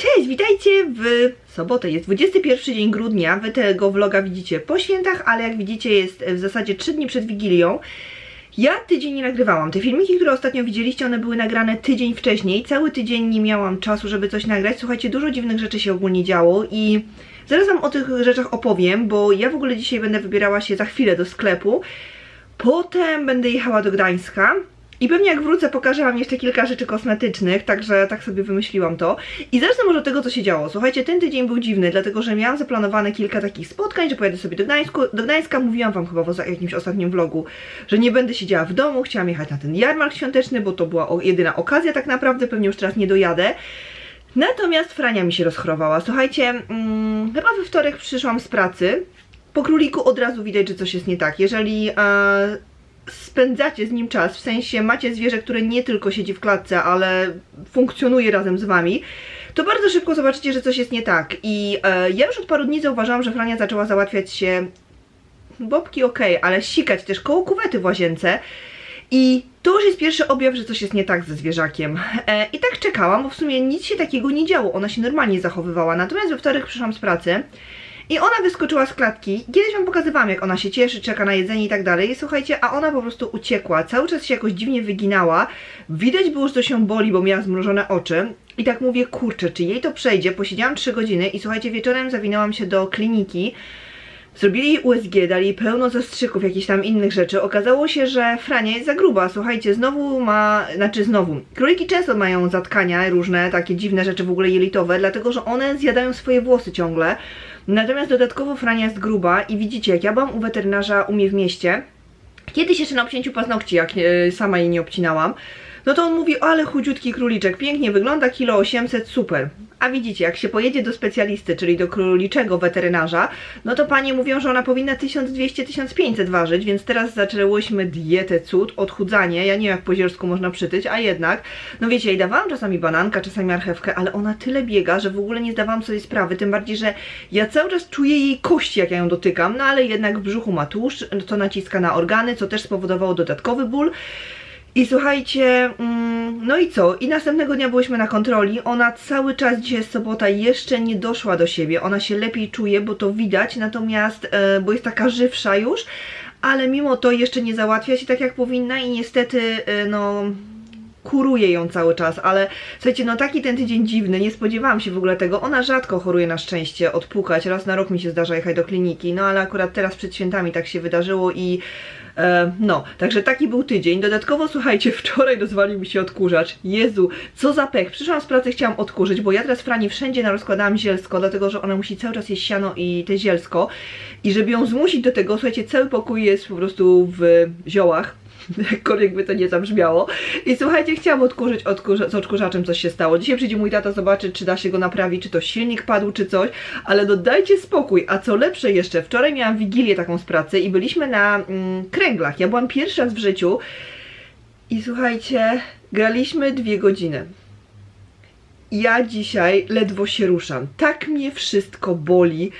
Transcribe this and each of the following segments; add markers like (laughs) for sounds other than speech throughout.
Cześć, witajcie w sobotę. Jest 21 dzień grudnia. Wy tego vloga widzicie po świętach, ale jak widzicie jest w zasadzie 3 dni przed Wigilią. Ja tydzień nie nagrywałam. Te filmiki, które ostatnio widzieliście, one były nagrane tydzień wcześniej. Cały tydzień nie miałam czasu, żeby coś nagrać. Słuchajcie, dużo dziwnych rzeczy się ogólnie działo i zaraz wam o tych rzeczach opowiem, bo ja w ogóle dzisiaj będę wybierała się za chwilę do sklepu. Potem będę jechała do Gdańska. I pewnie jak wrócę pokażę wam jeszcze kilka rzeczy kosmetycznych, także tak sobie wymyśliłam to. I zacznę może od tego, co się działo. Słuchajcie, ten tydzień był dziwny, dlatego że miałam zaplanowane kilka takich spotkań, że pojadę sobie do, Gdańsku, do Gdańska. Mówiłam wam chyba w jakimś ostatnim vlogu, że nie będę siedziała w domu, chciałam jechać na ten jarmark świąteczny, bo to była jedyna okazja tak naprawdę, pewnie już teraz nie dojadę. Natomiast Frania mi się rozchorowała. Słuchajcie, mm, chyba we wtorek przyszłam z pracy. Po króliku od razu widać, że coś jest nie tak. Jeżeli e, spędzacie z nim czas, w sensie macie zwierzę, które nie tylko siedzi w klatce, ale funkcjonuje razem z wami, to bardzo szybko zobaczycie, że coś jest nie tak. I e, ja już od paru dni zauważyłam, że Frania zaczęła załatwiać się bobki okej, ale sikać też koło kuwety w łazience. I to już jest pierwszy objaw, że coś jest nie tak ze zwierzakiem. E, I tak czekałam, bo w sumie nic się takiego nie działo. Ona się normalnie zachowywała. Natomiast we wtorek przyszłam z pracy i ona wyskoczyła z klatki. Kiedyś wam pokazywałam, jak ona się cieszy, czeka na jedzenie i tak dalej. Słuchajcie, a ona po prostu uciekła. Cały czas się jakoś dziwnie wyginała. Widać było, że to się boli, bo miała zmrużone oczy. I tak mówię, kurczę, czy jej to przejdzie? Posiedziałam 3 godziny i słuchajcie, wieczorem zawinęłam się do kliniki. Zrobili jej USG, dali pełno zastrzyków, jakichś tam innych rzeczy. Okazało się, że Frania jest za gruba. Słuchajcie, znowu ma, znaczy znowu, króliki często mają zatkania różne, takie dziwne rzeczy w ogóle jelitowe, dlatego że one zjadają swoje włosy ciągle. Natomiast dodatkowo Frania jest gruba i widzicie, jak ja byłam u weterynarza u mnie w mieście, Kiedyś jeszcze na obcięciu paznokci, jak e, sama jej nie obcinałam, no to on mówi, ale chudziutki króliczek, pięknie wygląda, kilo 800, super. A widzicie, jak się pojedzie do specjalisty, czyli do króliczego weterynarza, no to panie mówią, że ona powinna 1200-1500 ważyć, więc teraz zaczęłyśmy dietę cud, odchudzanie, ja nie wiem jak po zielsku można przytyć, a jednak, no wiecie, jej dawałam czasami bananka, czasami marchewkę, ale ona tyle biega, że w ogóle nie zdawałam sobie sprawy, tym bardziej, że ja cały czas czuję jej kości, jak ja ją dotykam, no ale jednak w brzuchu ma tłuszcz, to naciska na organy, co też spowodowało dodatkowy ból. I słuchajcie, mm, no i co? I następnego dnia byliśmy na kontroli. Ona cały czas, dzisiaj jest sobota, jeszcze nie doszła do siebie. Ona się lepiej czuje, bo to widać, natomiast, e, bo jest taka żywsza już, ale mimo to jeszcze nie załatwia się tak jak powinna i niestety, e, no kuruje ją cały czas, ale słuchajcie, no taki ten tydzień dziwny, nie spodziewałam się w ogóle tego. Ona rzadko choruje na szczęście, odpukać, raz na rok mi się zdarza jechać do kliniki, no ale akurat teraz przed świętami tak się wydarzyło i e, no, także taki był tydzień. Dodatkowo słuchajcie, (laughs) wczoraj dozwalił mi się odkurzacz. Jezu, co za pech. Przyszłam z pracy, chciałam odkurzyć, bo ja teraz Frani wszędzie narozkładałam zielsko, dlatego że ona musi cały czas jeść siano i te zielsko. I żeby ją zmusić do tego, słuchajcie, cały pokój jest po prostu w ziołach (laughs) jakkolwiek by to nie zabrzmiało. I słuchajcie, chciałam odkurzyć odkurza z odkurzaczem, coś się stało. Dzisiaj przyjdzie mój tata zobaczyć, czy da się go naprawić, czy to silnik padł, czy coś, ale no dajcie spokój. A co lepsze jeszcze, wczoraj miałam wigilię taką z pracy i byliśmy na mm, kręglach. Ja byłam pierwszy raz w życiu i słuchajcie, graliśmy dwie godziny. Ja dzisiaj ledwo się ruszam. Tak mnie wszystko boli.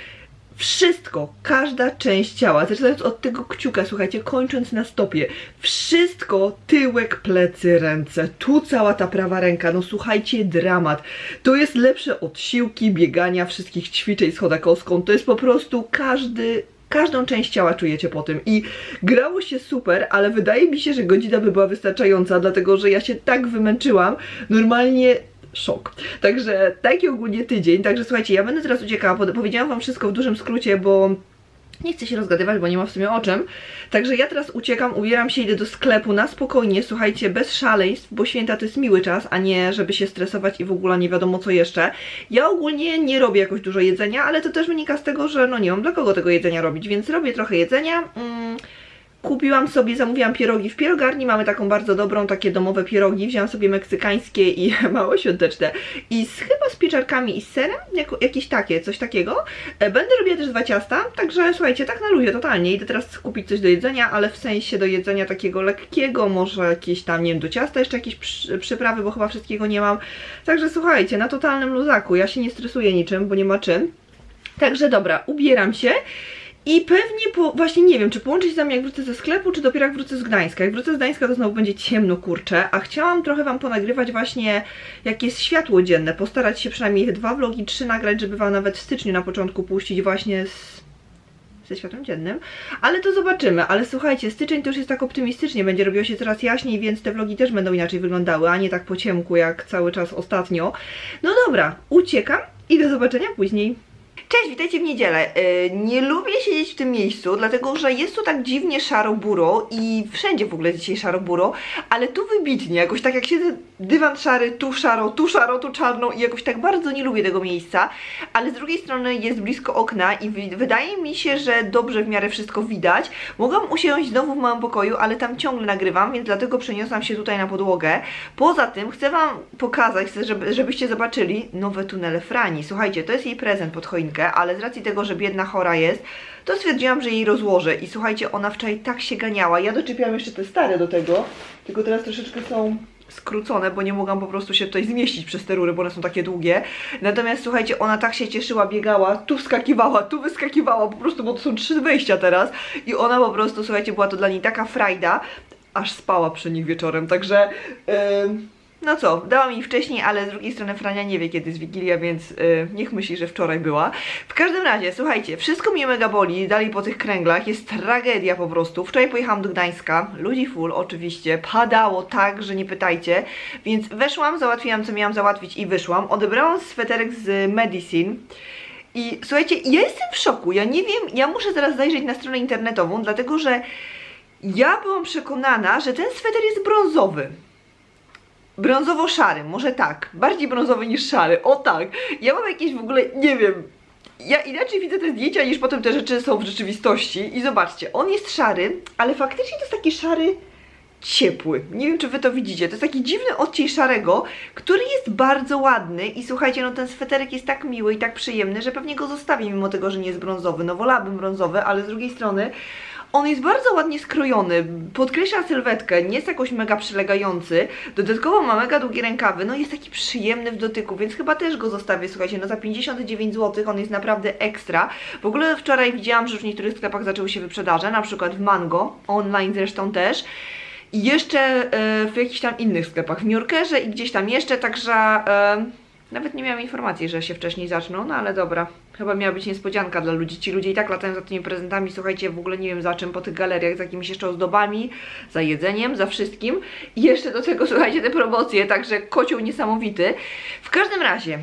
Wszystko, każda część ciała, zaczynając od tego kciuka, słuchajcie, kończąc na stopie, wszystko, tyłek, plecy, ręce, tu cała ta prawa ręka, no słuchajcie, dramat. To jest lepsze od siłki, biegania, wszystkich ćwiczeń z chodakowską, to jest po prostu każdy każdą część ciała czujecie po tym i grało się super, ale wydaje mi się, że godzina by była wystarczająca, dlatego że ja się tak wymęczyłam, normalnie szok. Także taki ogólnie tydzień, także słuchajcie, ja będę teraz uciekała, powiedziałam wam wszystko w dużym skrócie, bo nie chcę się rozgadywać, bo nie ma w sumie o czym. Także ja teraz uciekam, ubieram się, idę do sklepu na spokojnie, słuchajcie, bez szaleństw, bo święta to jest miły czas, a nie żeby się stresować i w ogóle nie wiadomo co jeszcze. Ja ogólnie nie robię jakoś dużo jedzenia, ale to też wynika z tego, że no nie mam dla kogo tego jedzenia robić, więc robię trochę jedzenia. Mm. Kupiłam sobie, zamówiłam pierogi w pierogarni, mamy taką bardzo dobrą, takie domowe pierogi, wzięłam sobie meksykańskie i (laughs) mało świąteczne i z, chyba z pieczarkami i z serem, jako, jakieś takie, coś takiego. E, Będę robiła też dwa ciasta, także słuchajcie, tak na luzie totalnie, idę teraz kupić coś do jedzenia, ale w sensie do jedzenia takiego lekkiego, może jakieś tam, nie wiem, do ciasta jeszcze jakieś przy, przyprawy, bo chyba wszystkiego nie mam. Także słuchajcie, na totalnym luzaku, ja się nie stresuję niczym, bo nie ma czym. Także dobra, ubieram się I pewnie po, właśnie nie wiem, czy połączyć nami jak wrócę ze sklepu, czy dopiero jak wrócę z Gdańska. Jak wrócę z Gdańska, to znowu będzie ciemno, kurczę, a chciałam trochę Wam ponagrywać właśnie, jak jest światło dzienne, postarać się przynajmniej dwa vlogi, trzy nagrać, żeby Wam nawet w styczniu na początku puścić właśnie z ze światłem dziennym, ale to zobaczymy. Ale słuchajcie, styczeń to już jest tak optymistycznie, będzie robiło się coraz jaśniej, więc te vlogi też będą inaczej wyglądały, a nie tak po ciemku jak cały czas ostatnio. No dobra, uciekam i do zobaczenia później. Cześć, witajcie w niedzielę. Yy, nie lubię siedzieć w tym miejscu, dlatego że jest tu tak dziwnie szaro-buro i wszędzie w ogóle dzisiaj szaro-buro, ale tu wybitnie, jakoś tak jak siedzę, dywan szary, tu szaro, tu szaro, tu czarno i jakoś tak bardzo nie lubię tego miejsca, ale z drugiej strony jest blisko okna i wy- wydaje mi się, że dobrze w miarę wszystko widać. Mogłam usiąść znowu w małym pokoju, ale tam ciągle nagrywam, więc dlatego przeniosłam się tutaj na podłogę. Poza tym chcę Wam pokazać, chcę, żeby, żebyście zobaczyli nowe tunele Frani. Słuchajcie, to jest jej prezent pod choinkę, ale z racji tego, że biedna chora jest, to stwierdziłam, że jej rozłożę. I słuchajcie, ona wczoraj tak się ganiała. Ja doczepiłam jeszcze te stare do tego, tylko teraz troszeczkę są skrócone, bo nie mogłam po prostu się tutaj zmieścić przez te rury, bo one są takie długie. Natomiast słuchajcie, ona tak się cieszyła, biegała, tu wskakiwała, tu wyskakiwała, po prostu, bo to są trzy wejścia teraz. I ona po prostu, słuchajcie, była to dla niej taka frajda, aż spała przy nich wieczorem, także... ym, no co, dałam jej wcześniej, ale z drugiej strony Frania nie wie kiedy jest Wigilia, więc y, niech myśli, że wczoraj była. W każdym razie, słuchajcie, wszystko mnie mega boli, dalej po tych kręglach, jest tragedia po prostu. Wczoraj pojechałam do Gdańska, ludzi full oczywiście, padało tak, że nie pytajcie, więc weszłam, załatwiłam co miałam załatwić i wyszłam. Odebrałam sweterek z Medicine. I słuchajcie, ja jestem w szoku, ja nie wiem, ja muszę zaraz zajrzeć na stronę internetową, dlatego że ja byłam przekonana, że ten sweter jest brązowy brązowo-szary, może tak, bardziej brązowy niż szary, o tak. Ja mam jakieś w ogóle, nie wiem, ja inaczej widzę te zdjęcia niż potem te rzeczy są w rzeczywistości i zobaczcie, on jest szary, ale faktycznie to jest taki szary ciepły. Nie wiem, czy wy to widzicie. To jest taki dziwny odcień szarego, który jest bardzo ładny i słuchajcie, no ten sweterek jest tak miły i tak przyjemny, że pewnie go zostawię mimo tego, że nie jest brązowy. No wolałabym brązowy, ale z drugiej strony on jest bardzo ładnie skrojony, podkreśla sylwetkę, nie jest jakoś mega przylegający, dodatkowo ma mega długie rękawy, no jest taki przyjemny w dotyku, więc chyba też go zostawię, słuchajcie, no za 59 zł on jest naprawdę ekstra. W ogóle wczoraj widziałam, że w niektórych sklepach zaczęły się wyprzedaże, na przykład w Mango, online zresztą też. I jeszcze e, w jakichś tam innych sklepach, w Nurkerze i gdzieś tam jeszcze, także e, nawet nie miałam informacji, że się wcześniej zaczną, no ale dobra. Chyba miała być niespodzianka dla ludzi. Ci ludzie i tak latają za tymi prezentami, słuchajcie, w ogóle nie wiem za czym, po tych galeriach, z jakimiś jeszcze ozdobami, za jedzeniem, za wszystkim. I jeszcze do tego, słuchajcie, te promocje, także kocioł niesamowity. W każdym razie,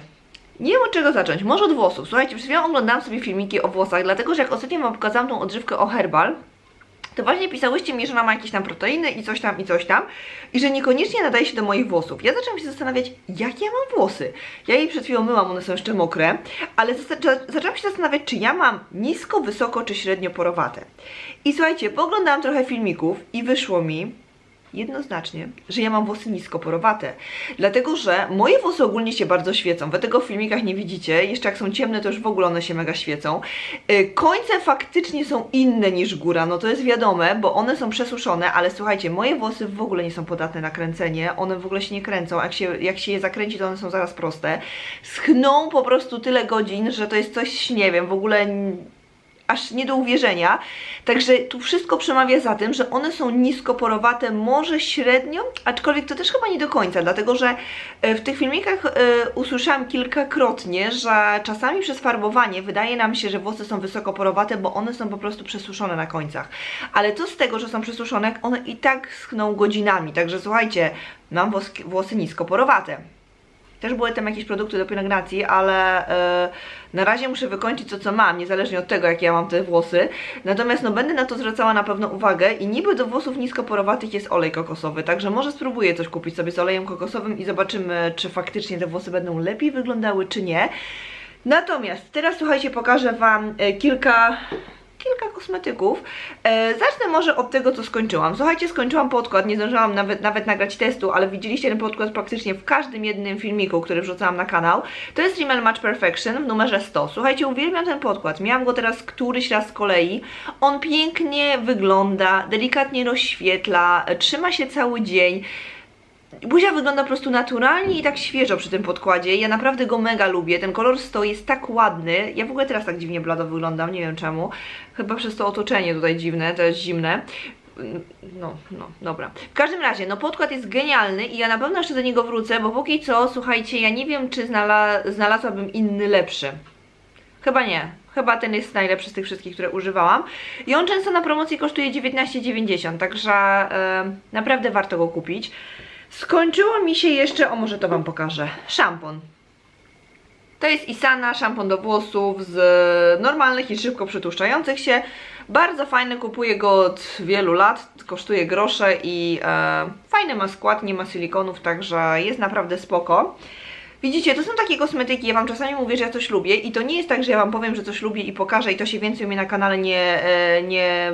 nie wiem od czego zacząć, może od włosów. Słuchajcie, przed chwilą oglądałam sobie filmiki o włosach, dlatego że jak ostatnio Wam pokazałam tą odżywkę o Herbal, to właśnie pisałyście mi, że ona ma jakieś tam proteiny i coś tam i coś tam i że niekoniecznie nadaje się do moich włosów. Ja zaczęłam się zastanawiać, jakie ja mam włosy. Ja jej przed chwilą myłam, one są jeszcze mokre, ale zaczęłam się zastanawiać, czy ja mam nisko, wysoko czy średnio porowate. I słuchajcie, pooglądałam trochę filmików i wyszło mi, jednoznacznie, że ja mam włosy niskoporowate. Dlatego, że moje włosy ogólnie się bardzo świecą. Wy tego w filmikach nie widzicie. Jeszcze jak są ciemne, to już w ogóle one się mega świecą. Yy, końce faktycznie są inne niż góra, no to jest wiadome, bo one są przesuszone, ale słuchajcie, moje włosy w ogóle nie są podatne na kręcenie. One w ogóle się nie kręcą. Jak się, jak się je zakręci, to one są zaraz proste. Schną po prostu tyle godzin, że to jest coś, nie wiem, w ogóle aż nie do uwierzenia. Także tu wszystko przemawia za tym, że one są niskoporowate, może średnio, aczkolwiek to też chyba nie do końca, dlatego że e, w tych filmikach e, usłyszałam kilkakrotnie, że czasami przez farbowanie wydaje nam się, że włosy są wysokoporowate, bo one są po prostu przesuszone na końcach. Ale to z tego, że są przesuszone, one i tak schną godzinami. Także słuchajcie, mam włosy niskoporowate. Też były tam jakieś produkty do pielęgnacji, ale e, na razie muszę wykończyć to, co mam, niezależnie od tego, jakie ja mam te włosy. Natomiast no, będę na to zwracała na pewno uwagę i niby do włosów niskoporowatych jest olej kokosowy, także może spróbuję coś kupić sobie z olejem kokosowym i zobaczymy, czy faktycznie te włosy będą lepiej wyglądały, czy nie. Natomiast teraz słuchajcie, pokażę Wam e, kilka kilka kosmetyków. E, zacznę może od tego, co skończyłam. Słuchajcie, skończyłam podkład, nie zdążyłam nawet, nawet nagrać testu, ale widzieliście ten podkład praktycznie w każdym jednym filmiku, który wrzucałam na kanał. To jest Rimmel Match Perfection w numerze 100. Słuchajcie, uwielbiam ten podkład. Miałam go teraz któryś raz z kolei. On pięknie wygląda, delikatnie rozświetla, trzyma się cały dzień Buzia wygląda po prostu naturalnie i tak świeżo przy tym podkładzie. Ja naprawdę go mega lubię. Ten kolor 100 jest tak ładny. Ja w ogóle teraz tak dziwnie blado wyglądam, nie wiem czemu. Chyba przez to otoczenie tutaj dziwne, to jest zimne. No, no, dobra. W każdym razie, no podkład jest genialny i ja na pewno jeszcze do niego wrócę, bo póki co, słuchajcie, ja nie wiem, czy znala znalazłabym inny lepszy. Chyba nie. Chyba ten jest najlepszy z tych wszystkich, które używałam. I on często na promocji kosztuje 19,90, także e, naprawdę warto go kupić. Skończyło mi się jeszcze, o może to Wam pokażę, szampon. To jest Isana, szampon do włosów z normalnych i szybko przytłuszczających się. Bardzo fajny, kupuję go od wielu lat, kosztuje grosze i e, fajny ma skład, nie ma silikonów, także jest naprawdę spoko. Widzicie, to są takie kosmetyki, ja Wam czasami mówię, że ja coś lubię i to nie jest tak, że ja Wam powiem, że coś lubię i pokażę i to się więcej u mnie na kanale nie, e, nie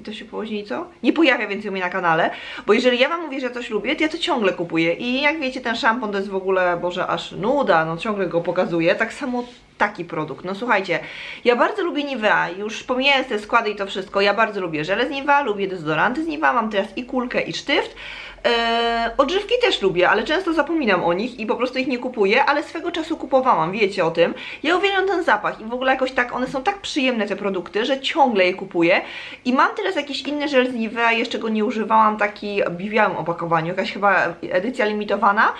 i to się później co? Nie pojawia więcej u mnie na kanale, bo jeżeli ja Wam mówię, że coś lubię, to ja to ciągle kupuję i jak wiecie, ten szampon to jest w ogóle, Boże, aż nuda, no ciągle go pokazuję, tak samo taki produkt. No słuchajcie, ja bardzo lubię Nivea, już pomijając te składy i to wszystko, ja bardzo lubię żele z Nivea, lubię dezodoranty z Nivea, mam teraz i kulkę i sztyft, Eee, odżywki też lubię, ale często zapominam o nich i po prostu ich nie kupuję, ale swego czasu kupowałam, wiecie o tym. Ja uwielbiam ten zapach i w ogóle jakoś tak, one są tak przyjemne te produkty, że ciągle je kupuję. I mam teraz jakiś inny żel z Nivea, jeszcze go nie używałam, taki w białym opakowaniu, jakaś chyba edycja limitowana.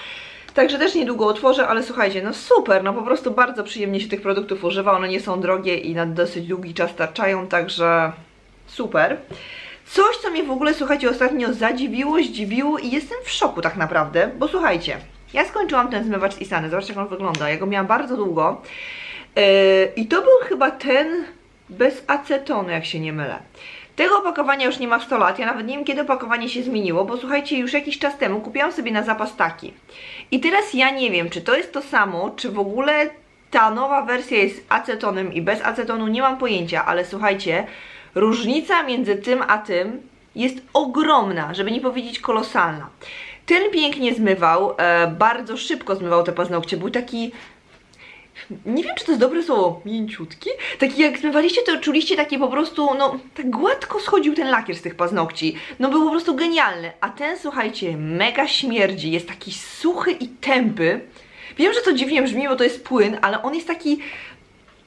Także też niedługo otworzę, ale słuchajcie, no super, no po prostu bardzo przyjemnie się tych produktów używa, one nie są drogie i na dosyć długi czas starczają, także super. Coś, co mnie w ogóle, słuchajcie, ostatnio zadziwiło, zdziwiło i jestem w szoku tak naprawdę, bo słuchajcie, ja skończyłam ten zmywacz z Isany, zobaczcie jak on wygląda, ja go miałam bardzo długo yy, i to był chyba ten bez acetonu, jak się nie mylę. Tego opakowania już nie ma w 100 lat, ja nawet nie wiem kiedy opakowanie się zmieniło, bo słuchajcie, już jakiś czas temu kupiłam sobie na zapas taki. I teraz ja nie wiem, czy to jest to samo, czy w ogóle ta nowa wersja jest acetonem i bez acetonu, nie mam pojęcia, ale słuchajcie, różnica między tym a tym jest ogromna, żeby nie powiedzieć kolosalna. Ten pięknie zmywał, e, bardzo szybko zmywał te paznokcie, był taki nie wiem, czy to jest dobre słowo, mięciutki. Taki jak zmywaliście, to czuliście takie po prostu, no, tak gładko schodził ten lakier z tych paznokci. No, był po prostu genialny. A ten, słuchajcie, mega śmierdzi, jest taki suchy i tępy. Wiem, że to dziwnie brzmi, bo to jest płyn, ale on jest taki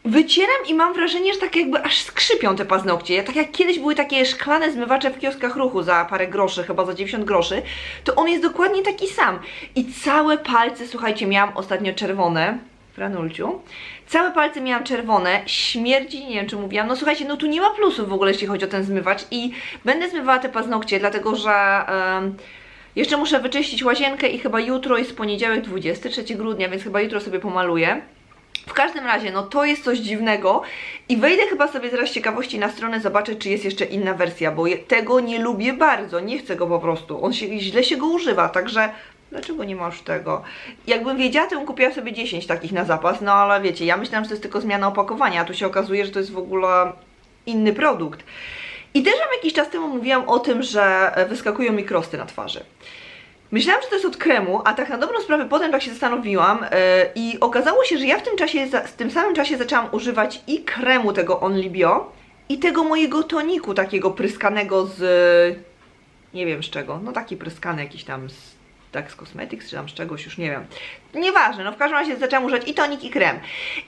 Wycieram i mam wrażenie, że tak jakby aż skrzypią te paznokcie. Tak jak kiedyś były takie szklane zmywacze w kioskach ruchu za parę groszy, chyba za 90 groszy, to on jest dokładnie taki sam. I całe palce, słuchajcie, miałam ostatnio czerwone, Franulciu. Całe palce miałam czerwone, śmierdzi, nie wiem czy mówiłam. No słuchajcie, no tu nie ma plusów w ogóle, jeśli chodzi o ten zmywacz i będę zmywała te paznokcie, dlatego że... Um, jeszcze muszę wyczyścić łazienkę i chyba jutro jest poniedziałek 23 grudnia, więc chyba jutro sobie pomaluję. W każdym razie, no to jest coś dziwnego i wejdę chyba sobie zaraz z ciekawości na stronę, zobaczę czy jest jeszcze inna wersja, bo tego nie lubię bardzo, nie chcę go po prostu, on się, źle się go używa, także dlaczego nie masz tego? Jakbym wiedziała, to bym kupiła sobie 10 takich na zapas, no ale wiecie, ja myślałam, że to jest tylko zmiana opakowania, a tu się okazuje, że to jest w ogóle inny produkt. I też wam jakiś czas temu mówiłam o tym, że wyskakują mi krosty na twarzy. Myślałam, że to jest od kremu, a tak na dobrą sprawę potem tak się zastanowiłam yy, i okazało się, że ja w tym czasie, w tym samym czasie zaczęłam używać i kremu tego Only Bio i tego mojego toniku takiego pryskanego z... nie wiem z czego, no taki pryskany jakiś tam z tak z Cosmetics, czy tam z czegoś, już nie wiem. Nieważne, no w każdym razie zaczęłam używać i tonik, i krem.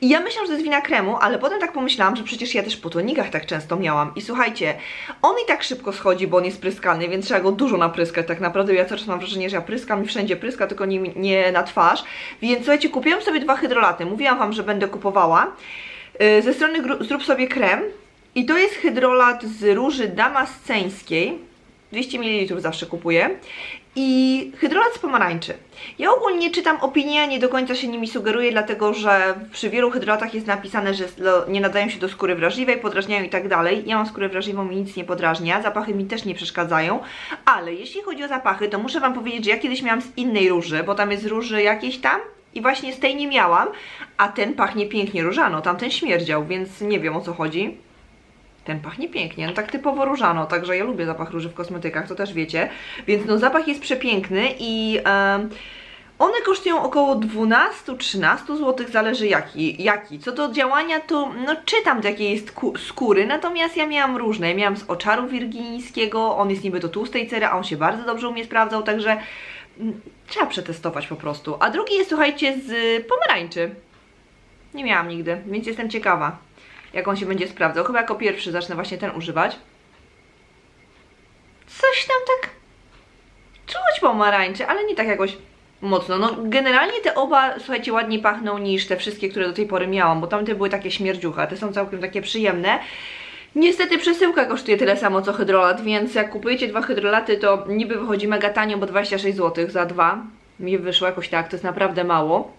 I ja myślałam, że to jest wina kremu, ale potem tak pomyślałam, że przecież ja też po tonikach tak często miałam. I słuchajcie, on i tak szybko schodzi, bo on jest pryskany, więc trzeba go dużo napryskać. Tak naprawdę ja cały czas mam wrażenie, że ja pryskam i wszędzie pryska, tylko nie, nie na twarz. Więc słuchajcie, kupiłam sobie dwa hydrolaty. Mówiłam Wam, że będę kupowała. Yy, ze strony zrób sobie krem. I to jest hydrolat z róży damasceńskiej 200 ml zawsze kupuję. I hydrolat z pomarańczy. Ja ogólnie czytam opinie, nie do końca się nimi sugeruję, dlatego że przy wielu hydrolatach jest napisane, że nie nadają się do skóry wrażliwej, podrażniają i tak dalej. Ja mam skórę wrażliwą i nic nie podrażnia, zapachy mi też nie przeszkadzają, ale jeśli chodzi o zapachy, to muszę Wam powiedzieć, że ja kiedyś miałam z innej róży, bo tam jest róży jakieś tam i właśnie z tej nie miałam, a ten pachnie pięknie różano, tamten śmierdział, więc nie wiem o co chodzi. Ten pachnie pięknie, no tak typowo różano, także ja lubię zapach róży w kosmetykach, to też wiecie. Więc no zapach jest przepiękny i... Um, one kosztują około 12-13 zł, zależy jaki, jaki. Co do działania, to no czytam jakie jest skóry, natomiast ja miałam różne. Miałam z oczaru wirgińskiego, on jest niby do tłustej cery, a on się bardzo dobrze u mnie sprawdzał, także mm, trzeba przetestować po prostu. A drugi jest, słuchajcie, z pomarańczy. Nie miałam nigdy, więc jestem ciekawa, jak on się będzie sprawdzał. Chyba jako pierwszy zacznę właśnie ten używać. Coś tam tak czuć pomarańczy, ale nie tak jakoś mocno. No generalnie te oba, słuchajcie, ładniej pachną niż te wszystkie, które do tej pory miałam, bo tamte były takie śmierdziucha, te są całkiem takie przyjemne. Niestety przesyłka kosztuje tyle samo co hydrolat, więc jak kupujecie dwa hydrolaty, to niby wychodzi mega tanio, bo 26 zł za dwa. Mi wyszło jakoś tak, to jest naprawdę mało.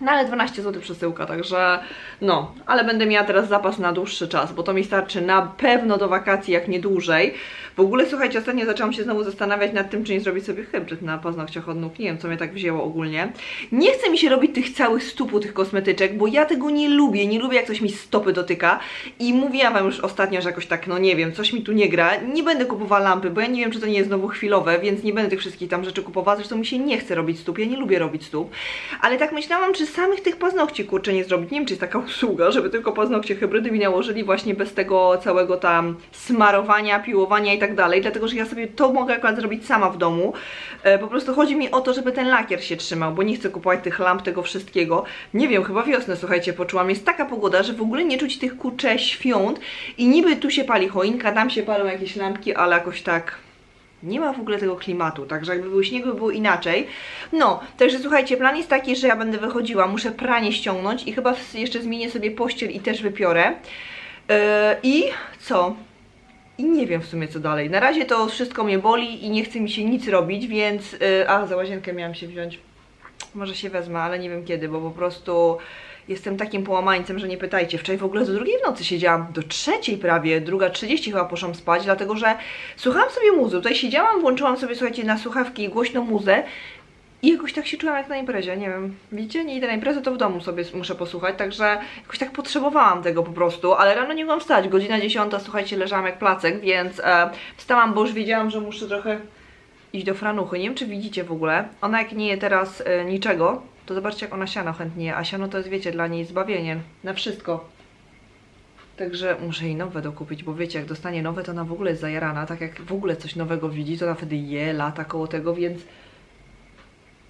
No ale 12 zł przesyłka, także no, ale będę miała teraz zapas na dłuższy czas, bo to mi starczy na pewno do wakacji, jak nie dłużej. W ogóle słuchajcie, ostatnio zaczęłam się znowu zastanawiać nad tym, czy nie zrobić sobie hybryd na paznokciach od nóg. Nie wiem, co mnie tak wzięło ogólnie. Nie chce mi się robić tych całych stupu, tych kosmetyczek, bo ja tego nie lubię. Nie lubię, jak coś mi stopy dotyka. I mówiłam Wam już ostatnio, że jakoś tak, no nie wiem, coś mi tu nie gra. Nie będę kupowała lampy, bo ja nie wiem, czy to nie jest znowu chwilowe, więc nie będę tych wszystkich tam rzeczy kupowała. Zresztą mi się nie chce robić stóp, ja nie lubię robić stóp. Ale tak myślałam, czy samych tych paznokci kurczę nie zrobić. Nie wiem, czy jest taka (laughs) usługa, żeby tylko paznokcie hybrydy mi nałożyli właśnie bez tego całego tam smarowania, piłowania i tak dalej, dlatego że ja sobie to mogę akurat zrobić sama w domu. E, po prostu chodzi mi o to, żeby ten lakier się trzymał, bo nie chcę kupować tych lamp, tego wszystkiego. Nie wiem, chyba wiosnę, słuchajcie, poczułam. Jest taka pogoda, że w ogóle nie czuć tych kurcze świąt i niby tu się pali choinka, tam się palą jakieś lampki, ale jakoś tak nie ma w ogóle tego klimatu, także jakby był śnieg, by było inaczej. No, także słuchajcie, plan jest taki, że ja będę wychodziła, muszę pranie ściągnąć i chyba jeszcze zmienię sobie pościel i też wypiorę. Yy, I co? I nie wiem w sumie co dalej. Na razie to wszystko mnie boli i nie chce mi się nic robić, więc... Yy, a, za łazienkę miałam się wziąć. Może się wezmę, ale nie wiem kiedy, bo po prostu jestem takim połamańcem, że nie pytajcie. Wczoraj w ogóle do drugiej w nocy siedziałam, do trzeciej prawie, druga 30 chyba poszłam spać, dlatego że słuchałam sobie muzy. Tutaj siedziałam, włączyłam sobie, słuchajcie, na słuchawki głośną muzę i jakoś tak się czułam jak na imprezie, nie wiem. Widzicie, nie idę na imprezę, to w domu sobie muszę posłuchać, także jakoś tak potrzebowałam tego po prostu, ale rano nie mogłam wstać, godzina 10, słuchajcie, leżałam jak placek, więc e, wstałam, bo już wiedziałam, że muszę trochę iść do franuchy. Nie wiem, czy widzicie w ogóle. Ona jak nie je teraz e, niczego, to zobaczcie, jak ona siano chętnie je. A siano to jest, wiecie, dla niej zbawienie. Na wszystko. Także muszę jej nowe dokupić, bo wiecie, jak dostanie nowe, to ona w ogóle jest zajarana. Tak jak w ogóle coś nowego widzi, to ona wtedy je, lata koło tego, więc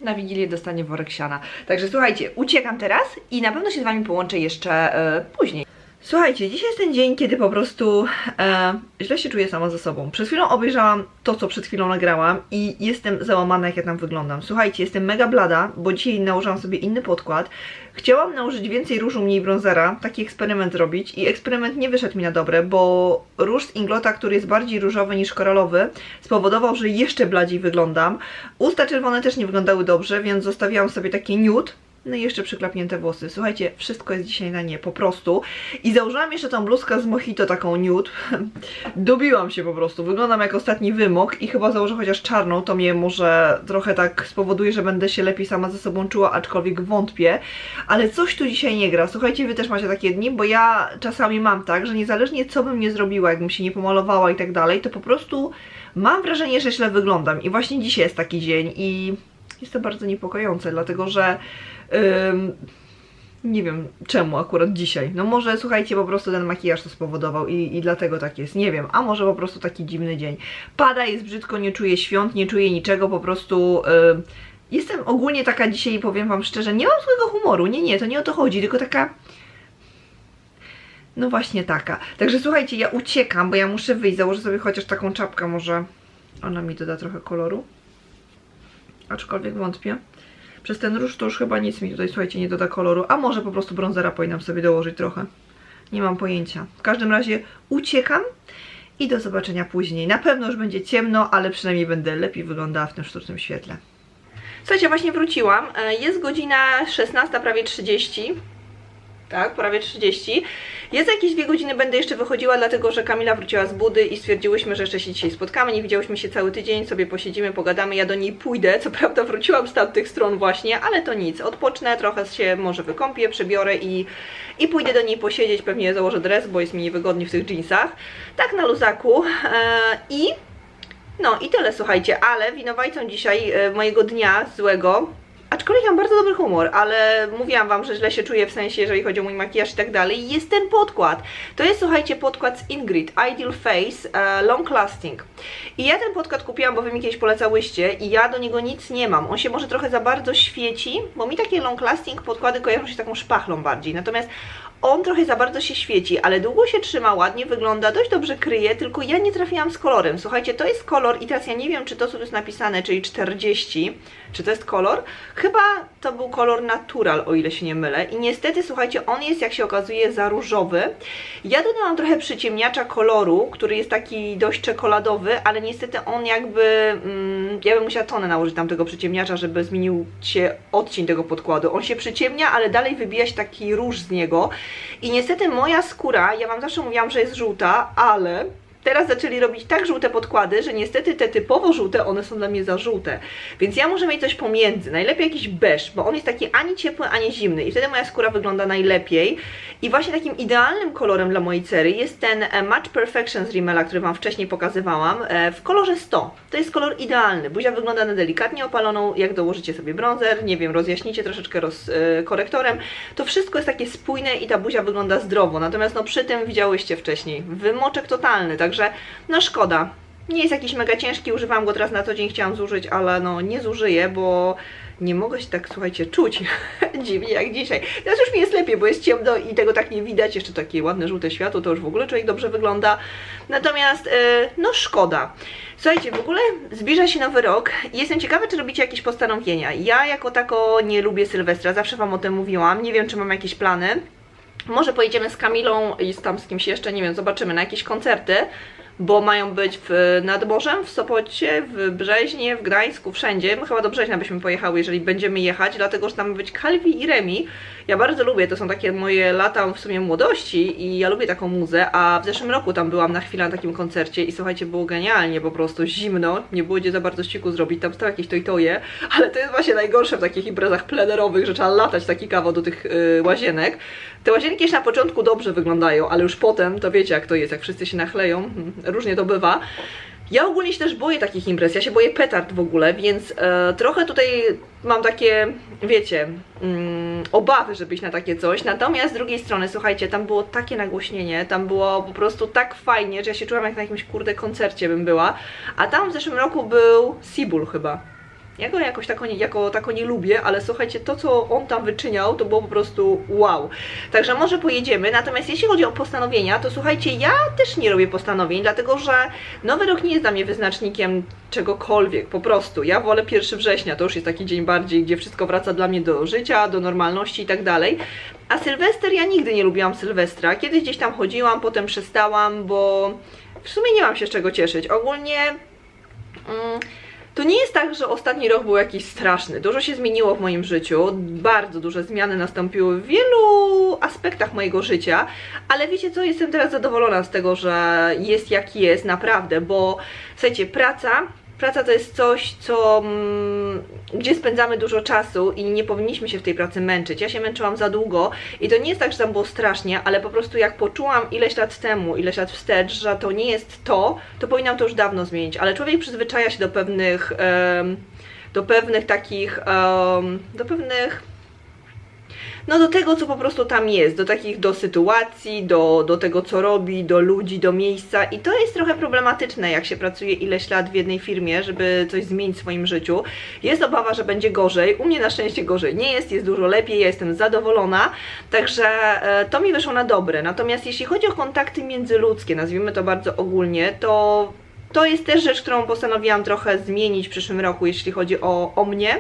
na Wigilię dostanie worek siana. Także słuchajcie, uciekam teraz i na pewno się z Wami połączę jeszcze e, później. Słuchajcie, dzisiaj jest ten dzień, kiedy po prostu e, źle się czuję sama ze sobą. Przed chwilą obejrzałam to, co przed chwilą nagrałam i jestem załamana, jak ja tam wyglądam. Słuchajcie, jestem mega blada, bo dzisiaj nałożyłam sobie inny podkład. Chciałam nałożyć więcej różu, mniej bronzera, taki eksperyment zrobić i eksperyment nie wyszedł mi na dobre, bo róż z Inglota, który jest bardziej różowy niż koralowy, spowodował, że jeszcze bladziej wyglądam. Usta czerwone też nie wyglądały dobrze, więc zostawiałam sobie taki nude, no i jeszcze przyklapnięte włosy. Słuchajcie, wszystko jest dzisiaj na nie, po prostu. I założyłam jeszcze tą bluzkę z Mojito, taką nude. (laughs) Dobiłam się po prostu. Wyglądam jak ostatni wymok i chyba założę chociaż czarną, to mnie może trochę tak spowoduje, że będę się lepiej sama ze sobą czuła, aczkolwiek wątpię. Ale coś tu dzisiaj nie gra. Słuchajcie, wy też macie takie dni, bo ja czasami mam tak, że niezależnie co bym nie zrobiła, jakbym się nie pomalowała i tak dalej, to po prostu mam wrażenie, że źle wyglądam. I właśnie dzisiaj jest taki dzień i jest to bardzo niepokojące, dlatego że Nie wiem czemu akurat dzisiaj. No może słuchajcie, po prostu ten makijaż to spowodował i, i dlatego tak jest. Nie wiem, a może po prostu taki dziwny dzień. Pada, jest brzydko, nie czuję świąt, nie czuję niczego, po prostu. Jestem ogólnie taka dzisiaj, powiem Wam szczerze, nie mam złego humoru. Nie, nie, to nie o to chodzi, tylko taka. No właśnie taka. Także słuchajcie, ja uciekam, bo ja muszę wyjść. Założę sobie chociaż taką czapkę, może ona mi doda trochę koloru. Aczkolwiek wątpię. Przez ten róż to już chyba nic mi tutaj, słuchajcie, nie doda koloru. A może po prostu brązera powinnam sobie dołożyć trochę. Nie mam pojęcia. W każdym razie uciekam i do zobaczenia później. Na pewno już będzie ciemno, ale przynajmniej będę lepiej wyglądała w tym sztucznym świetle. Słuchajcie, właśnie wróciłam. E, Jest godzina 16, prawie 30 tak, prawie 30. Jest za jakieś dwie godziny będę jeszcze wychodziła, dlatego że Kamila wróciła z budy i stwierdziłyśmy, że jeszcze się dzisiaj spotkamy. Nie widziałyśmy się cały tydzień, sobie posiedzimy, pogadamy. Ja do niej pójdę. Co prawda wróciłam z tamtych stron właśnie, ale to nic. Odpocznę, trochę się może wykąpię, przebiorę i, i pójdę do niej posiedzieć. Pewnie założę dres, bo jest mi niewygodnie w tych jeansach. Tak na luzaku. Eee, I no i tyle, słuchajcie, ale winowajcą dzisiaj e, mojego dnia złego aczkolwiek mam bardzo dobry humor, ale mówiłam wam, że źle się czuję w sensie, jeżeli chodzi o mój makijaż i tak dalej. Jest ten podkład. To jest, słuchajcie, podkład z Ingrid, Ideal Face e, Long Lasting. I ja ten podkład kupiłam, bo wy mi kiedyś polecałyście i ja do niego nic nie mam. On się może trochę za bardzo świeci, bo mi takie long lasting podkłady kojarzą się taką szpachlą bardziej. Natomiast on trochę za bardzo się świeci, ale długo się trzyma, ładnie wygląda, dość dobrze kryje, tylko ja nie trafiłam z kolorem. Słuchajcie, to jest kolor i teraz ja nie wiem, czy to, co tu jest napisane, czyli 40, czy to jest kolor? Chyba to był kolor natural, o ile się nie mylę. I niestety, słuchajcie, on jest, jak się okazuje, za różowy. Ja dodałam trochę przyciemniacza koloru, który jest taki dość czekoladowy, ale niestety on jakby, mm, ja bym musiała tonę nałożyć tam tego przyciemniacza, żeby zmienił się odcień tego podkładu. On się przyciemnia, ale dalej wybija się taki róż z niego. I niestety moja skóra, ja Wam zawsze mówiłam, że jest żółta, ale teraz zaczęli robić tak żółte podkłady, że niestety te typowo żółte, one są dla mnie za żółte. Więc ja muszę mieć coś pomiędzy. Najlepiej jakiś beż, bo on jest taki ani ciepły, ani zimny. I wtedy moja skóra wygląda najlepiej. I właśnie takim idealnym kolorem dla mojej cery jest ten e, Match Perfection z Rimmela, który Wam wcześniej pokazywałam, e, w kolorze 100. To jest kolor idealny. Buzia wygląda na delikatnie opaloną. Jak dołożycie sobie bronzer, nie wiem, rozjaśnicie troszeczkę roz, e, korektorem, to wszystko jest takie spójne i ta buzia wygląda zdrowo. Natomiast no przy tym widziałyście wcześniej. Wymoczek totalny, także no szkoda. Nie jest jakiś mega ciężki, używam go teraz na co dzień, chciałam zużyć, ale no nie zużyję, bo nie mogę się tak, słuchajcie, czuć (laughs) dziwnie jak dzisiaj. Teraz już mi jest lepiej, bo jest ciemno i tego tak nie widać. Jeszcze takie ładne żółte światło, to już w ogóle człowiek dobrze wygląda. Natomiast, yy, no szkoda. Słuchajcie, w ogóle zbliża się nowy rok i jestem ciekawa, czy robicie jakieś postanowienia. Ja jako tako nie lubię Sylwestra, zawsze Wam o tym mówiłam. Nie wiem, czy mam jakieś plany. Może pojedziemy z Kamilą i z tam z kimś jeszcze, nie wiem, zobaczymy, na jakieś koncerty, bo mają być w, nad morzem, w Sopocie, w Brzeźnie, w Gdańsku, wszędzie. My chyba do Brzeźna byśmy pojechały, jeżeli będziemy jechać, dlatego, że tam ma być Calvi i Remi. Ja bardzo lubię, to są takie moje lata w sumie młodości i ja lubię taką muzę, a w zeszłym roku tam byłam na chwilę na takim koncercie i słuchajcie, było genialnie, po prostu zimno, nie było gdzie za bardzo ściku zrobić, tam stały jakieś tojtoje, ale to jest właśnie najgorsze w takich imprezach plenerowych, że trzeba latać taki kawał do tych yy, łazienek. Te łazienki jeszcze na początku dobrze wyglądają, ale już potem to wiecie jak to jest, jak wszyscy się nachleją, hmm, różnie to bywa. Ja ogólnie się też boję takich imprez, ja się boję petard w ogóle, więc e, trochę tutaj mam takie, wiecie, mm, obawy, żeby iść na takie coś. Natomiast z drugiej strony, słuchajcie, tam było takie nagłośnienie, tam było po prostu tak fajnie, że ja się czułam jak na jakimś kurde koncercie bym była. A tam w zeszłym roku był Sibul chyba. Ja go jakoś tako nie, jako tako nie lubię, ale słuchajcie, to co on tam wyczyniał, to było po prostu wow. Także może pojedziemy, natomiast jeśli chodzi o postanowienia, to słuchajcie, ja też nie robię postanowień, dlatego że Nowy Rok nie jest dla mnie wyznacznikiem czegokolwiek, po prostu. Ja wolę 1 września, to już jest taki dzień bardziej, gdzie wszystko wraca dla mnie do życia, do normalności i tak dalej. A Sylwester, ja nigdy nie lubiłam Sylwestra. Kiedyś gdzieś tam chodziłam, potem przestałam, bo w sumie nie mam się z czego cieszyć. Ogólnie... Mm, to nie jest tak, że ostatni rok był jakiś straszny. Dużo się zmieniło w moim życiu, bardzo duże zmiany nastąpiły w wielu aspektach mojego życia, ale wiecie co, jestem teraz zadowolona z tego, że jest jak jest, naprawdę, bo słuchajcie, praca praca to jest coś, co, mm, gdzie spędzamy dużo czasu i nie powinniśmy się w tej pracy męczyć. Ja się męczyłam za długo i to nie jest tak, że tam było strasznie, ale po prostu jak poczułam ileś lat temu, ileś lat wstecz, że to nie jest to, to powinnam to już dawno zmienić. Ale człowiek przyzwyczaja się do pewnych, do pewnych takich, do pewnych no do tego, co po prostu tam jest, do takich, do sytuacji, do, do tego, co robi, do ludzi, do miejsca i to jest trochę problematyczne, jak się pracuje ileś lat w jednej firmie, żeby coś zmienić w swoim życiu. Jest obawa, że będzie gorzej, u mnie na szczęście gorzej nie jest, jest dużo lepiej, ja jestem zadowolona, także e, to mi wyszło na dobre. Natomiast jeśli chodzi o kontakty międzyludzkie, nazwijmy to bardzo ogólnie, to to jest też rzecz, którą postanowiłam trochę zmienić w przyszłym roku, jeśli chodzi o, o mnie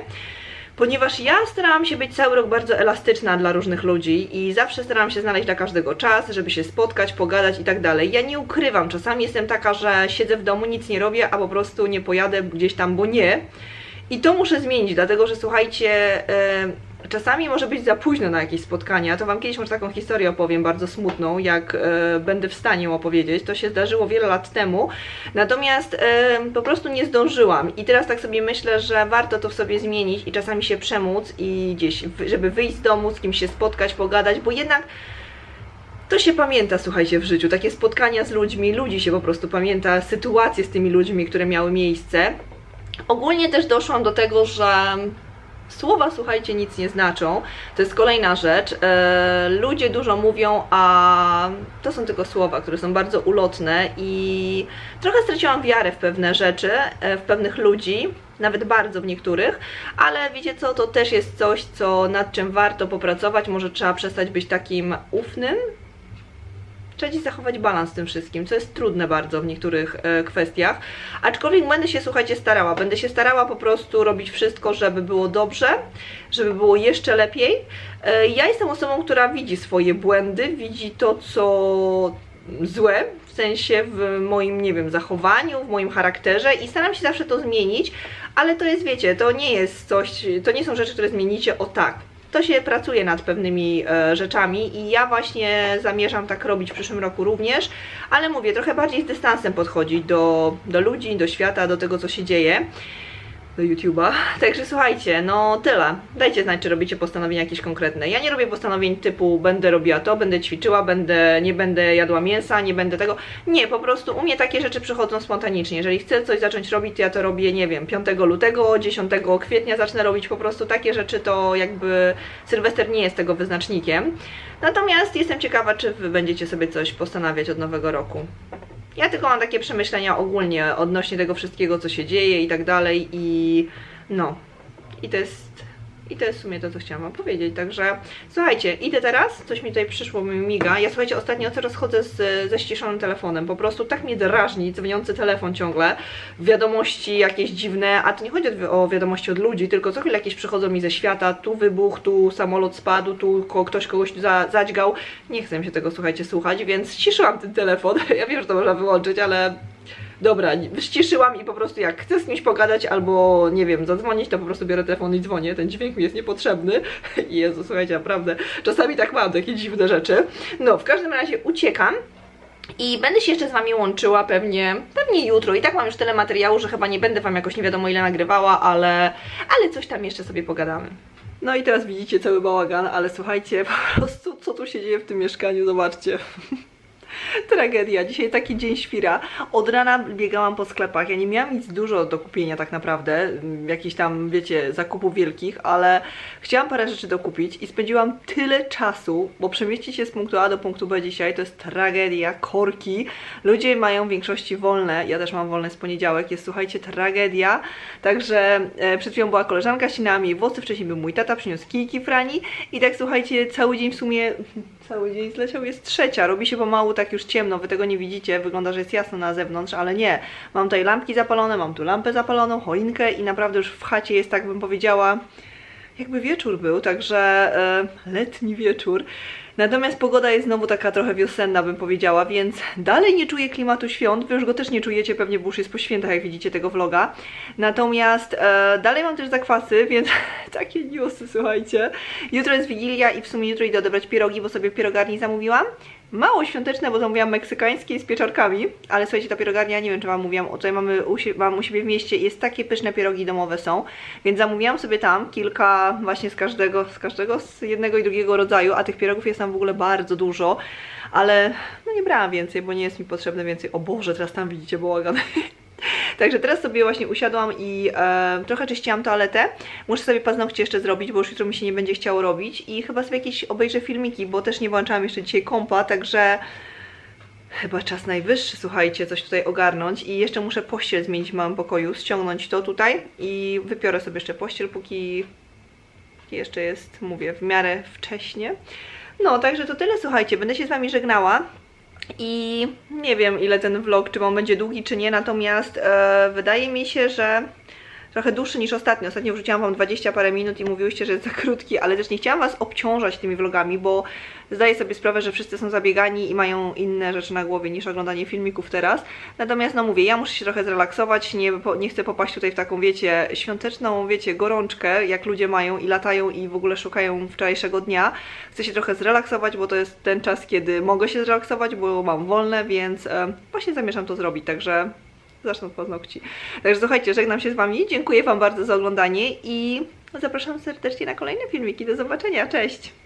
ponieważ ja starałam się być cały rok bardzo elastyczna dla różnych ludzi i zawsze starałam się znaleźć dla każdego czas, żeby się spotkać, pogadać i tak dalej. Ja nie ukrywam, czasami jestem taka, że siedzę w domu, nic nie robię, a po prostu nie pojadę gdzieś tam, bo nie. I to muszę zmienić, dlatego że słuchajcie, czasami może być za późno na jakieś spotkania. To Wam kiedyś może taką historię opowiem, bardzo smutną, jak yy, będę w stanie ją opowiedzieć. To się zdarzyło wiele lat temu, natomiast yy, po prostu nie zdążyłam. I teraz tak sobie myślę, że warto to w sobie zmienić i czasami się przemóc i gdzieś, żeby wyjść z domu, z kimś się spotkać, pogadać, bo jednak to się pamięta, słuchajcie, w życiu. Takie spotkania z ludźmi, ludzi się po prostu pamięta, sytuacje z tymi ludźmi, które miały miejsce. Ogólnie też doszłam do tego, że Słowa, słuchajcie, nic nie znaczą. To jest kolejna rzecz. E, ludzie dużo mówią, a to są tylko słowa, które są bardzo ulotne i trochę straciłam wiarę w pewne rzeczy, e, w pewnych ludzi, nawet bardzo w niektórych, ale wiecie co, to też jest coś, co nad czym warto popracować. Może trzeba przestać być takim ufnym, trzeba dziś zachować balans w tym wszystkim, co jest trudne bardzo w niektórych e, kwestiach. Aczkolwiek będę się, słuchajcie, starała. Będę się starała po prostu robić wszystko, żeby było dobrze, żeby było jeszcze lepiej. E, ja jestem osobą, która widzi swoje błędy, widzi to, co złe, w sensie w moim, nie wiem, zachowaniu, w moim charakterze i staram się zawsze to zmienić, ale to jest, wiecie, to nie jest coś, to nie są rzeczy, które zmienicie o tak to się pracuje nad pewnymi e, rzeczami i ja właśnie zamierzam tak robić w przyszłym roku również, ale mówię, trochę bardziej z dystansem podchodzić do, do ludzi, do świata, do tego, co się dzieje do YouTube'a. (laughs) Także słuchajcie, no tyle. Dajcie znać, czy robicie postanowienia jakieś konkretne. Ja nie robię postanowień typu będę robiła to, będę ćwiczyła, będę, nie będę jadła mięsa, nie będę tego. Nie, po prostu u mnie takie rzeczy przychodzą spontanicznie. Jeżeli chcę coś zacząć robić, to ja to robię, nie wiem, 5 lutego, 10 kwietnia zacznę robić po prostu takie rzeczy, to jakby Sylwester nie jest tego wyznacznikiem. Natomiast jestem ciekawa, czy wy będziecie sobie coś postanawiać od nowego roku. Ja tylko mam takie przemyślenia ogólnie odnośnie tego wszystkiego, co się dzieje i tak dalej i no. I to jest i to jest w sumie to, co chciałam Wam powiedzieć. Także słuchajcie, idę teraz, coś mi tutaj przyszło, mi miga. Ja słuchajcie, ostatnio coraz chodzę z, ze ściszonym telefonem. Po prostu tak mnie drażni dzwoniący telefon ciągle. Wiadomości jakieś dziwne, a to nie chodzi o wiadomości od ludzi, tylko co chwilę jakieś przychodzą mi ze świata. Tu wybuch, tu samolot spadł, tu ktoś kogoś za, zadźgał. Nie chcę mi się tego, słuchajcie, słuchać, więc ściszyłam ten telefon. (laughs) Ja wiem, że to można wyłączyć, ale Dobra, ściszyłam i po prostu jak chcę z kimś pogadać albo, nie wiem, zadzwonić, to po prostu biorę telefon i dzwonię. Ten dźwięk mi jest niepotrzebny. (laughs) Jezu, słuchajcie, naprawdę, czasami tak mam, takie dziwne rzeczy. No, w każdym razie uciekam. I będę się jeszcze z Wami łączyła pewnie, pewnie jutro. I tak mam już tyle materiału, że chyba nie będę Wam jakoś nie wiadomo ile nagrywała, ale, ale coś tam jeszcze sobie pogadamy. No i teraz widzicie cały bałagan, ale słuchajcie, (laughs) po prostu co tu się dzieje w tym mieszkaniu, zobaczcie. (laughs) Tragedia. Dzisiaj taki dzień świra. Od rana biegałam po sklepach. Ja nie miałam nic dużo do kupienia tak naprawdę. Jakichś tam, wiecie, zakupów wielkich, ale chciałam parę rzeczy dokupić i spędziłam tyle czasu, bo przemieścić się z punktu A do punktu B dzisiaj to jest tragedia, korki. Ludzie mają w większości wolne. Ja też mam wolne z poniedziałek. Jest, słuchajcie, tragedia. Także e, przed chwilą była koleżanka z sinami, włosy wcześniej był mój tata, przyniósł kijki frani i tak, słuchajcie, cały dzień w sumie (laughs) cały dzień zleciał, jest trzecia, robi się pomału tak już ciemno, wy tego nie widzicie, wygląda, że jest jasno na zewnątrz, ale nie. Mam tutaj lampki zapalone, mam tu lampę zapaloną, choinkę i naprawdę już w chacie jest, tak bym powiedziała, jakby wieczór był, także e, letni wieczór. Natomiast pogoda jest znowu taka trochę wiosenna, bym powiedziała, więc dalej nie czuję klimatu świąt. Wy już go też nie czujecie, pewnie bo już jest po świętach, jak widzicie tego vloga. Natomiast e, dalej mam też zakwasy, (laughs) więc takie newsy, słuchajcie. Jutro jest Wigilia i w sumie jutro idę odebrać pierogi, bo sobie pierogarni zamówiłam mało świąteczne, bo zamówiłam meksykańskie z pieczarkami, ale słuchajcie, ta pierogarnia, nie wiem czy Wam mówiłam, tutaj mamy u, mam u siebie w mieście, jest takie pyszne pierogi domowe są, więc zamówiłam sobie tam kilka właśnie z każdego, z każdego, z jednego i drugiego rodzaju, a tych pierogów jest tam w ogóle bardzo dużo, ale no nie brałam więcej, bo nie jest mi potrzebne więcej. O Boże, teraz tam widzicie bałagan. (laughs) (laughs) Także teraz sobie właśnie usiadłam i e, trochę czyściłam toaletę. Muszę sobie paznokcie jeszcze zrobić, bo już jutro mi się nie będzie chciało robić. I chyba sobie jakieś obejrzę filmiki, bo też nie włączałam jeszcze dzisiaj kompa, także... Chyba czas najwyższy, słuchajcie, coś tutaj ogarnąć i jeszcze muszę pościel zmienić w małym pokoju, ściągnąć to tutaj i wypiorę sobie jeszcze pościel, póki jeszcze jest, mówię, w miarę wcześnie. No, także to tyle, słuchajcie, będę się z Wami żegnała. I nie wiem ile ten vlog, czy on będzie długi, czy nie, natomiast e, wydaje mi się, że trochę dłuższy niż ostatnio. Ostatnio wrzuciłam Wam 20 parę minut i mówiłyście, że jest za krótki, ale też nie chciałam Was obciążać tymi vlogami, bo zdaję sobie sprawę, że wszyscy są zabiegani i mają inne rzeczy na głowie niż oglądanie filmików teraz. Natomiast no mówię, ja muszę się trochę zrelaksować, nie, nie chcę popaść tutaj w taką, wiecie, świąteczną, wiecie, gorączkę, jak ludzie mają i latają i w ogóle szukają wczorajszego dnia. Chcę się trochę zrelaksować, bo to jest ten czas, kiedy mogę się zrelaksować, bo mam wolne, więc e, właśnie zamierzam to zrobić, także od paznokci. Także słuchajcie, żegnam się z Wami, dziękuję Wam bardzo za oglądanie i zapraszam serdecznie na kolejne filmiki. Do zobaczenia, cześć!